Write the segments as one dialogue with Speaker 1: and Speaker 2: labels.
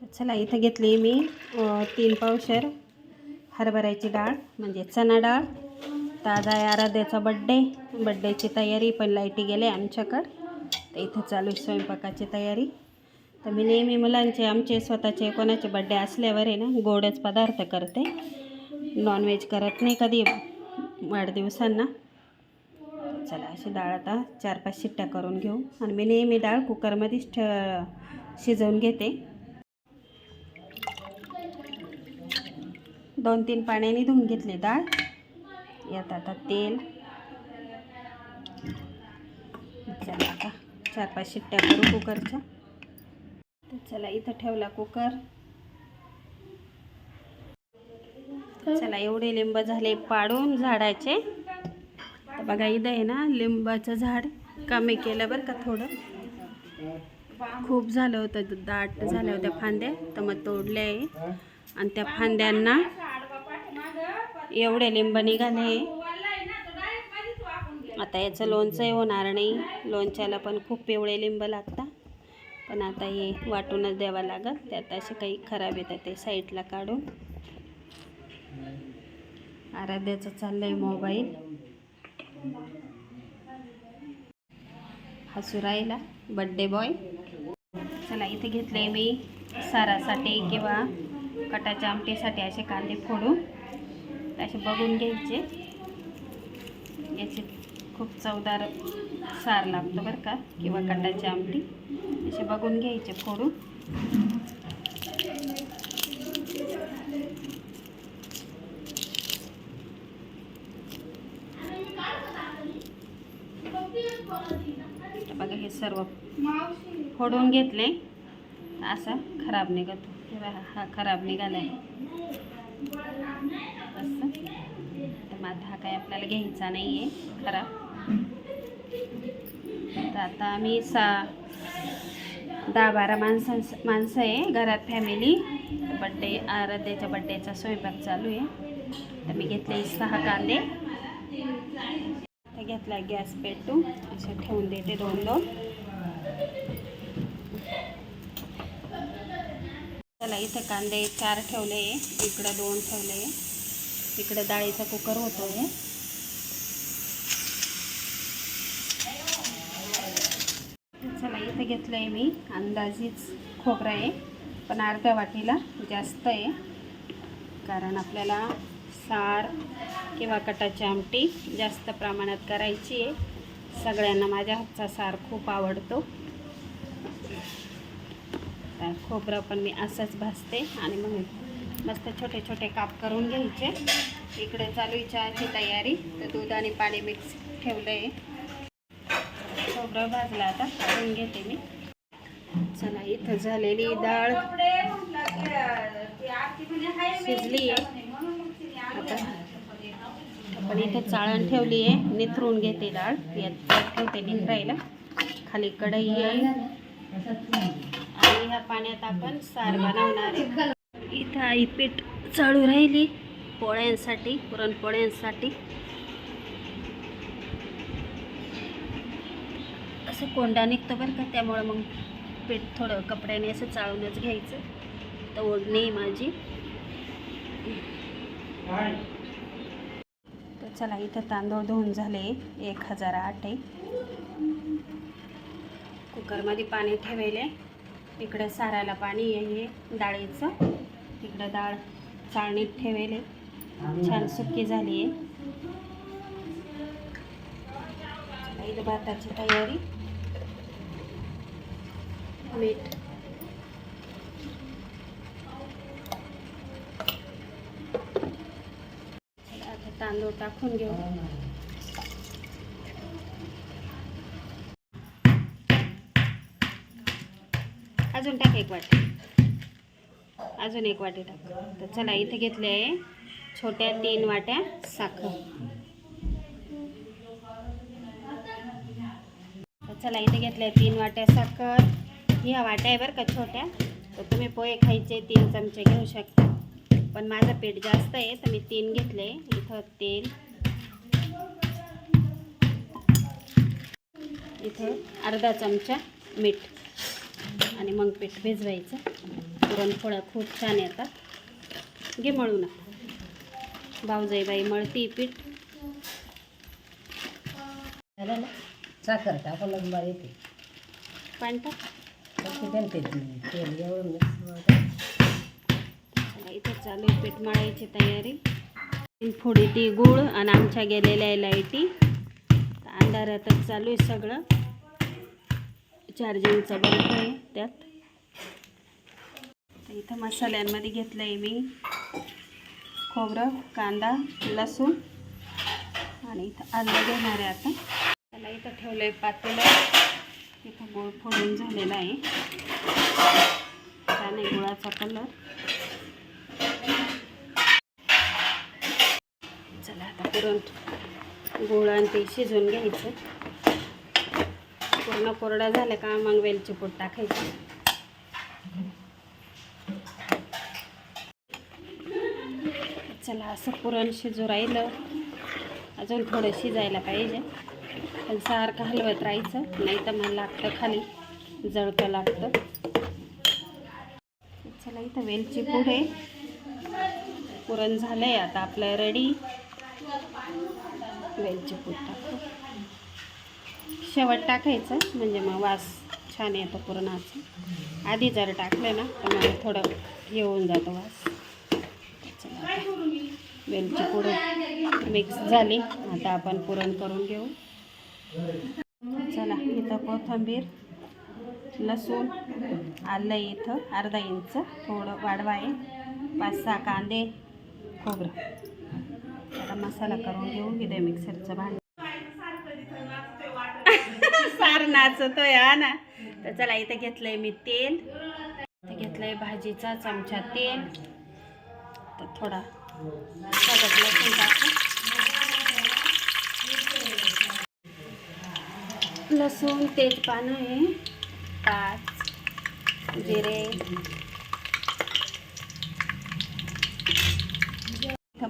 Speaker 1: तर चला इथं घेतली मी तीन पावशर हरभऱ्याची डाळ म्हणजे चणा डाळ ताजा आहे आराध्याचा बड्डे बड्डेची तयारी पण लाईटी गेले आमच्याकडं. तर इथं चालू आहे स्वयंपाकाची तयारी. तर मी नेहमी मुलांचे आमचे स्वतःचे कोणाचे बड्डे असल्यावर आहे ना गोडच पदार्थ करते. नॉनव्हेज करत नाही कधी वाढदिवसांना. चला अशी डाळ आता चार पाच शिट्ट्या करून घेऊ. आणि मी नेहमी डाळ कुकरमध्येच ठ शिजवून घेते. दोन तीन पाण्याने धुवून घेतले डाळ यात आता तेल. चला आता चार पाच शिट्ट्या करू कुकरच्या. तर चला इथं ठेवला कुकर. चला एवढे लिंब झाले पाडून झाडाचे. तर बघा इथं आहे ना लिंबाचं झाड कमी केलं बरं का थोडं. खूप झालं होतं दाट झाल्या होत्या फांद्या. तर मग तोडले. आहे आणि त्या फांद्यांना एवढे लिंब निघाले. आता याचं लोणचंही होणार नाही. लोणच्याला पण खूप पिवळे लिंब लागतात. पण आता हे वाटूनच द्यावं लागत त्यात असे काही खराब येतात ते साईडला काढून. आराध्याचं चाललंय मोबाईल. हसू राहिला बड्डे बॉय चला इथे घेतले मी सारासाठी किंवा कटाच्या आमटीसाठी असे कांदे फोडून. असे बघून घ्यायचे. याचे खूप चवदार सार लागतो बरं का किंवा कटाची आमटी. असे बघून घ्यायचे फोडून. बघा हे सर्व फोडून घेतले. असा खराब निघतो हे हा खराब निघाला आहे असं. तर मग आता हा काय आपल्याला घ्यायचा नाही आहे खराब तर आता आम्ही सा दहा बारा माणसां माणसं आहे घरात फॅमिली बड्डे आराध्याच्या बड्डेचा स्वयंपाक चालू आहे. तर मी घेतले सहा कांदे. तर घेतला गॅस पेटू. असं ठेवून देते दोन दोन. चला इथं कांदे चार ठेवले इकडं दोन ठेवले इकडं डाळीचा कुकर होतो आहे चला इथे घेतलं आहे मी अंदाजीच खोबरं आहे पण अर्ध्या वाटीला जास्त आहे. कारण आपल्याला सार किंवा कटाची आमटी जास्त प्रमाणात करायची आहे. सगळ्यांना माझ्या हातचा सार खूप आवडतो. खोबरं पण मी असंच भाजते आणि मग मस्त छोटे छोटे काप करून घ्यायचे. इकडे चालू चहाची तयारी. तर दूध आणि पाणी मिक्स ठेवलं आहे खोबरं भाजलं आता काढून घेते मी. चला इथं झालेली डाळ शिजली आहे. आता आपण इथे चाळण ठेवली आहे. निथरून घेते डाळ. यात यात ठेवते निथरायला. खाली कढई आहे. आणि ह्या पाण्यात आपण सार बनवणार आहे. इथं आई पीठ चाळू राहिली. पोळ्यांसाठी पुरणपोळ्यांसाठी. असं कोंडा निघतो बरं का त्यामुळं मग पीठ थोडं कपड्याने असं चाळूनच घ्यायचं. तर ओढणी माझी. तर चला इथं तांदूळ धुवून झाले. एक हजार आठ आहे. कुकरमध्ये पाणी ठेवले इकडे सारायला पाणी आहे डाळीचं. तिकडं डाळ चाळणीत ठेवेले. छान सुकी झाली आहे. इथं भाताची तयारी. मीठ. आता तांदूळ टाकून घेऊ. अजून टाक एक वाटी. अजून एक वाटी टाक तर चला इथे घेतले आहे छोट्या तीन वाट्या साखर. चला इथे घेतल्या तीन वाट्या साखर. ह्या वाट्या आहे बरं का छोट्या. तर तुम्ही पोहे खायचे तीन चमचे घेऊ शकता. पण माझं पीठ जास्त आहे तर मी तीन घेतले इथं तेल. इथं अर्धा चमचा मीठ. आणि मग पीठ भिजवायचं. पुरणपोळ्या खूप छान येतात. घे मळू ना. भाऊजाईबाई मळती पीठ.
Speaker 2: झालं ना? साखर टाकून लंबा येते
Speaker 1: पाणी टाक.
Speaker 2: तेल एवढं
Speaker 1: इथं चालू आहे पीठ मळायची तयारी. फोडी ती गुळ आणि आमच्या गेलेल्या आहे लाईटी. अंधारातच चालू आहे सगळं. चार्जिंगचा बल्ब आहे त्यात. इथं मसाल्यांमध्ये घेतलं आहे मी खोबरं कांदा लसूण आणि इथं आलं घेणार आहे आता. त्याला इथं ठेवलं आहे पातेलं. इथं गोळ फोडून झालेला आहे. छान आहे गुळाचा कलर. चला आता पुरण गुळ आणि ते शिजवून घ्यायचं. पूर्ण कोरडा झाला का मग वेलची पूड टाकायची चला असं पुरण शिजू राहिलं. अजून थोडं शिजायला पाहिजे. पण सारखं हलवत राहायचं. नाही तर मला लागतं खाली. जळकं लागतं. चला इथं वेलची पुढे. पुरण झालं आहे आता आपलं रेडी वेलची पूड टाकू. शेवट टाकायचं. म्हणजे मग वास छान येतो पुरणाचं. आधी जर टाकलं ना तर मग थोडं येऊन जातो वास. वेलची पूड मिक्स झाली. आता आपण पुरण करून घेऊ. चला इथं कोथिंबीर लसूण आलं इथं अर्धा इंच. थोडं वाढवा आहे पाच सहा कांदे खोबरं. आता मसाला करून घेऊ. इथे मिक्सरचं भांड. सार नाचतोय हा ना. तर चला इथं घेतलंय मी तेल. घेतलंय भाजीचा चमचा तेल. तर थोडा लसूण तेजपानं आहे. पाच. जिरे.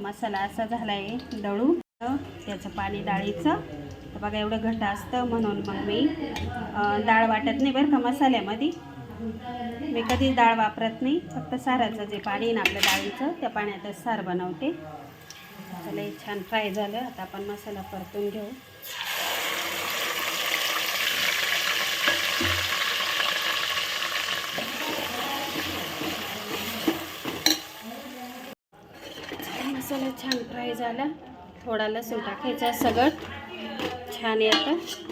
Speaker 1: मसाला असा झाला आहे दळू त्याचं पाणी डाळीचं. बघा एवढं घट्ट असतं म्हणून मग मी डाळ वाटत नाही बरं का मसाल्यामध्ये. मी कधी डाळ वापरत नाही. फक्त साराचं जे पाणी आहे ना आपल्या डाळीचं त्या पाण्यातच सार बनवते. चला हे छान फ्राय झालं. आता आपण मसाला परतून घेऊ. मसाला छान फ्राय झाला. थोडा लसूण टाकायचा सगळं. छान येतं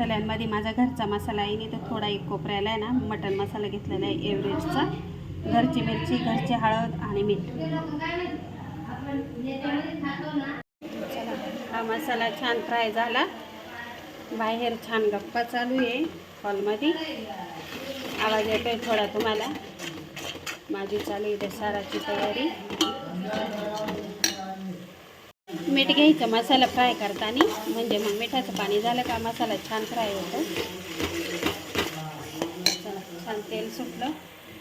Speaker 1: मसाल्यांमध्ये माझा घरचा मसाला आहे नाही तर थोडा एक कोपऱ्याला आहे ना मटन मसाला घेतलेला आहे एव्हरेजचा घरची मिरची घरची हळद आणि मीठ. चला हा मसाला छान फ्राय झाला. बाहेर छान गप्पा चालू आहे हॉलमध्ये. आवाज येतोय थोडा तुम्हाला. माझी चालू आहे साराची तयारी. मीठ घ्यायचं मसाला फ्राय करताना. म्हणजे मग मिठाचं पाणी झालं का मसाला छान फ्राय होतो. छान तेल सुटलं.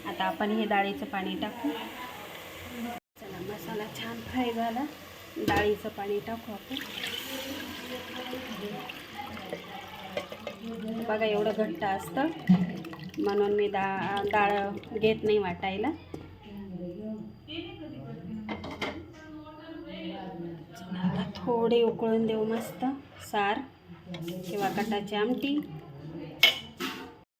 Speaker 1: आता आपण हे डाळीचं पाणी टाकू. चला मसाला छान फ्राय झाला. डाळीचं पाणी टाकू आपण. बघा एवढं घट्ट असतं. म्हणून मी दा डाळ घेत नाही वाटायला चला, आता थोडे उकळून देऊ मस्त. सार. किंवा कटाची आमटी.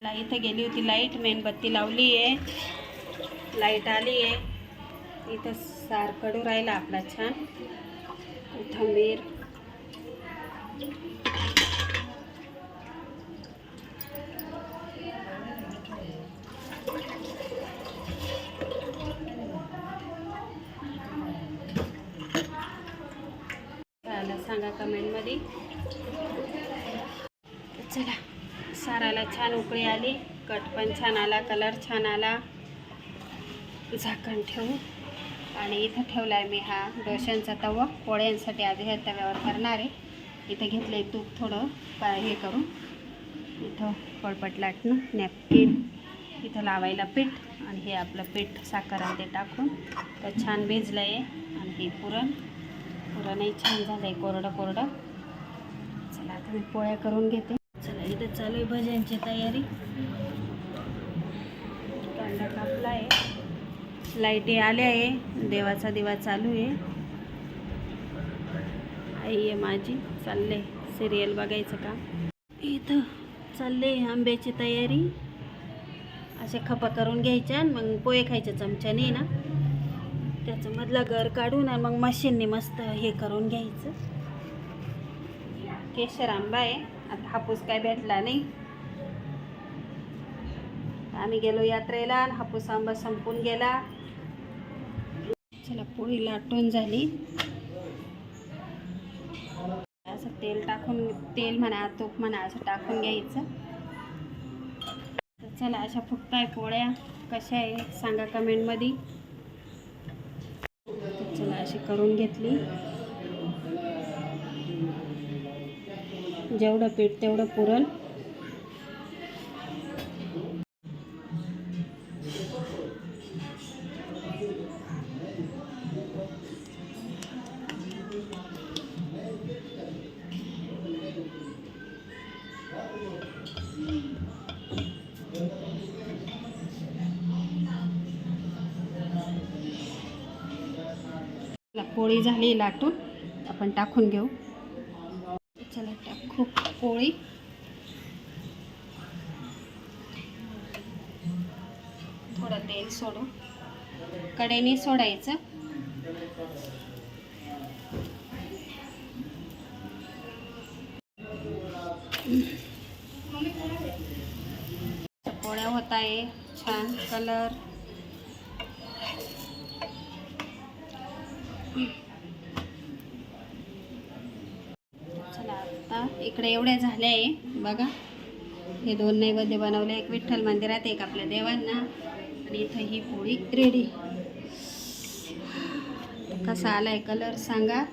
Speaker 1: मला इथे गेली होती लाइट. मेणबत्ती लावली आहे लाइट आली आहे इथं सार कडू राहिला आपला छान. कोथिंबीर चालेल सांगा कमेंटमध्ये. चला साराला छान उकळी आली. कट पण छान आला कलर छान आला. झाकण ठेवू. आणि इथं ठेवला आहे मी हा डोशांचा तवा. पोळ्यांसाठी आधी ह्या तव्यावर करणार आहे. इथं घेतलं आहे तूप थोडं हे करून. इथं पळपट लाटणं नॅपकिन. इथं लावायला पीठ आणि हे आपलं पीठ साखर ते टाकून. तर छान भिजलं आहे आणि हे पुरण. पुरणही छान झालं आहे कोरडं कोरडं. चला आता मी पोळ्या करून घेते. चला इथं चालू आहे भज्यांची तयारी. कांदा कापला आहे. लाईटी आल्या आहे. देवाचा दिवा चालू आहे. आई आहे माझी. चालले सिरियल बघायचं का इथं चालले आंब्याची तयारी. अशा खपा करून घ्यायच्या आणि मग पोहे खायच्या चमच्याने ना. त्याचं मधला घर काढून आणि मग मशीनने मस्त हे करून घ्यायचं. केशर आंबा आहे. आता हापूस काय भेटला नाही. आम्ही गेलो यात्रेला आणि हापूस आंबा संपून गेला. चला पोळी लाटून झाली. असं तेल टाकून तेल म्हणा तूप म्हणा असं टाकून घ्यायचं. चला अशा फुटताय पोळ्या. कशा आहे? सांगा कमेंटमध्ये करून घेतली. जेवढं पीठ तेवढं पुरल पोळी झाली लाटून आपण टाकून घेऊ. चला टाकू पोळी. थोडं तेल सोडू. कडेने सोडायचं. पोळ्या होत आहे छान कलर इकडे एवढ्या झाल्या आहे. बघा हे दोन नैवेद्य बनवले. एक विठ्ठल मंदिरात एक आपल्या देवांना. आणि इथं ही पोळी रेडी कसा आला आहे कलर सांगा.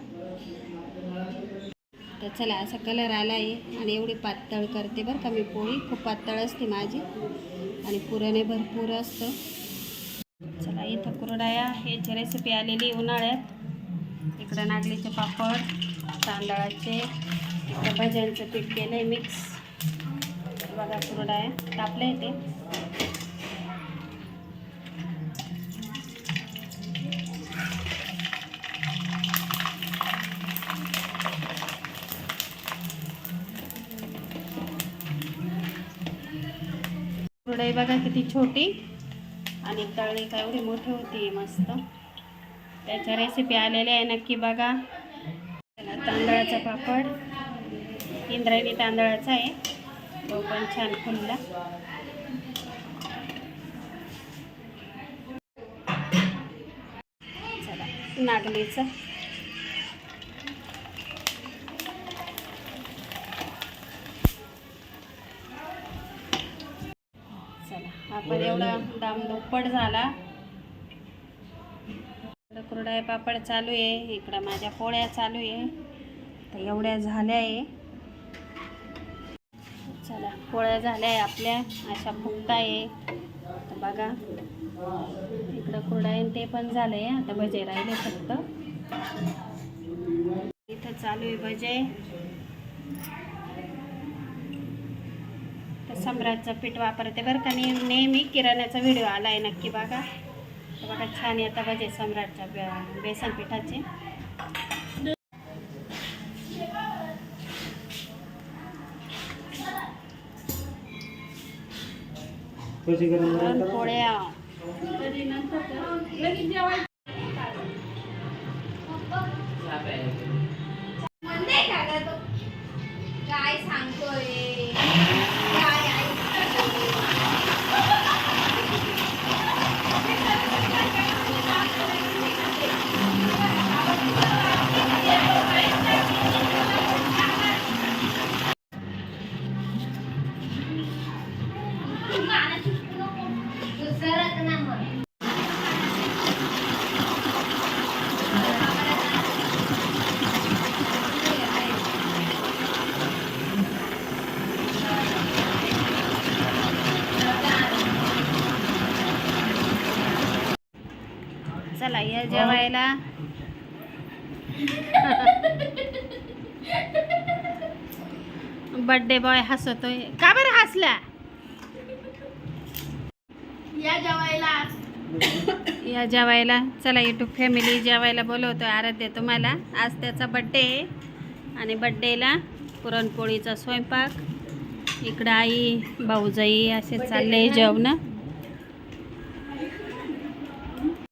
Speaker 1: तर चला असा कलर आला आहे आणि एवढी पातळ करते बरं का मी पोळी. खूप पातळ असते माझी. आणि पुरणे भरपूर असतं. चला इथं कुरडाया. ह्याची रेसिपी आलेली उन्हाळ्यात. इकडं नागलीचे पापड तांदळाचे. भाज्यांचं भज्यांचं पीठ केलं आहे मिक्स बघा कुरडाया तापले ते. कुरडाई बघा किती छोटी. आणि तळणी काय एवढी मोठी होती मस्त. त्याच्या रेसिपी आलेल्या आहे नक्की बघा. तांदळाचा पापड. इंद्रायणी तांदळाचा आहे. तो पण छान फुलला चला नागलीचं. चला आपण एवढा दाम दुप्पट झाला कुरडाय पापड चालू आहे. इकडं माझ्या पोळ्या चालू आहे. तर एवढ्या झाल्या आहे. चला पोळ्या झाल्या आहे आपल्या. अशा फुगता आहे. बघा इकडं कुरडाई ते पण झालं आहे आता भजे राहिले फक्त. इथं चालू आहे भजे. तर सम्राटचं पीठ वापरते बरं का. नाही नेहमी किराण्याचा व्हिडिओ आला आहे नक्की बघा. बघा छान येतं भजे सम्राटच्या बे- बेसन पिठाचे. पोळ्या
Speaker 3: काय
Speaker 1: जेवायला बर्थडे बॉय हसतोय. का बरं हसला
Speaker 3: या जेवायला.
Speaker 1: या जेवायला. चला युट्यूब फॅमिली जेवायला बोलवतो आराध्य तुम्हाला. आज त्याचा बड्डे आहे. आणि बड्डेला पुरणपोळीचा स्वयंपाक. इकडं आई भाऊजाई असे चालले जेवणं.